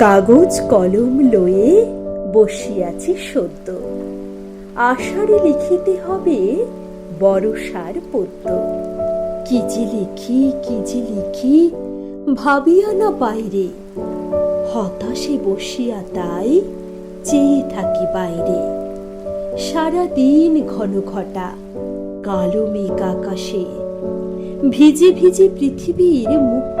কাগজ, কলম, লয়ে বসিয়াছি সদ্য। আষাঢ়ে লিখিতে হবে বড়সার পদ্য। কি যে লিখি, কি যে লিখি, ভাবিয়া না বাইরে হতাশে বসিয়া তাই চেয়ে থাকি বাইরে। সারা দিন ঘন ঘটা, কালো মেঘ আকাশে। ভিজে ভিজে পৃথিবীর ফ্যাকাশে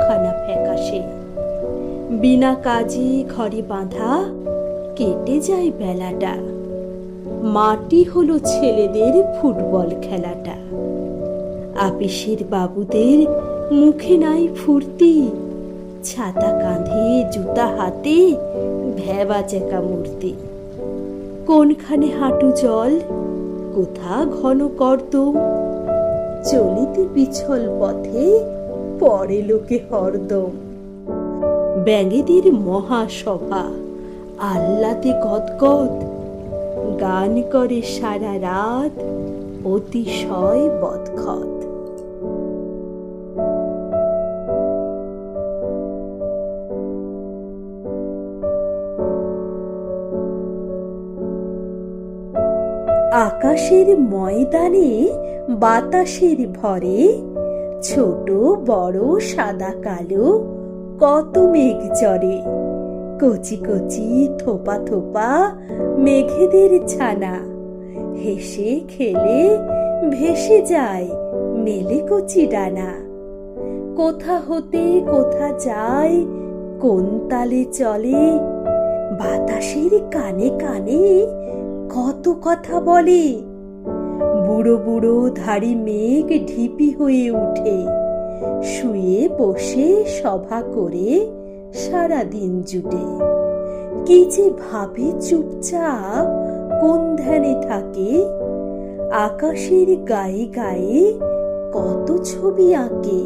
বিনা কাজে ঘরে বাঁধা কেটে যায় বেলাটা। মাটি হলো ছেলেদের ফুটবল খেলাটা। আপিসের বাবুদের মুখে নাই ফুর্তি, ছাতা কাঁধে জুতা হাতে ভেবা চেকা মূর্তি। কোনখানে হাঁটু জল, কোথা ঘন কর্দম চলিতে পিছল পথে পরে লোকে হরদম। ব্যাঙেদের মহাসভা। আহ্লাদে গদগদ, গান করে সারা রাত, অতিশয় বদখত আকাশের ময়দানে, বাতাসের ভরে, ছোট, বড়, সাদা, কালো কত মেঘ চড়ে। কচি কচি থোপা থোপা মেঘেদের ছানা। হেসে খেলে ভেসে যায় মেলে কচি ডানা। কোথা হতে কোথা যায়, কোন তালে চলে, বাতাসের কানে কানে কত কথা বলে। বুড়ো বুড়ো ধাড়ি মেঘ ঢিপি হয়ে উঠে। শুয়ে বসে সভা করে সারা দিন জুটে। কি যে ভাবে চুপচাপ কোন ধ্যানে থাকে, আকাশের গায়ে গায়ে কত ছবি আঁকে,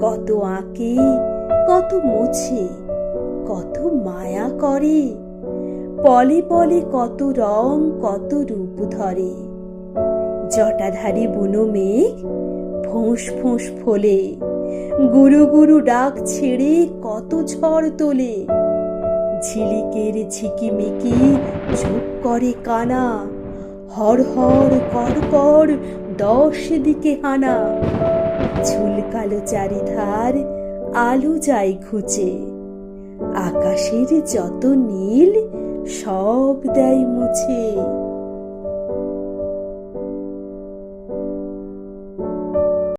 কত আঁকে, কত মোছে, কত মায়া করে, পলে পলে কত রং, কত রূপ ধরে। জটাধারী বুনো মেঘ ফোঁস ফোঁস ফোলে। গুরু গুরু ডাক ছেড়ে কত ঝড় তোলে। ঝিলিকের ঝিকিমিকি ঝোঁক করে কানা। হর হর কর কর দশ দিকে হানা। ঝুলকালো চারিধার আলো যায় ঘুচে। আকাশের যত নীল সব দেয় মুছে।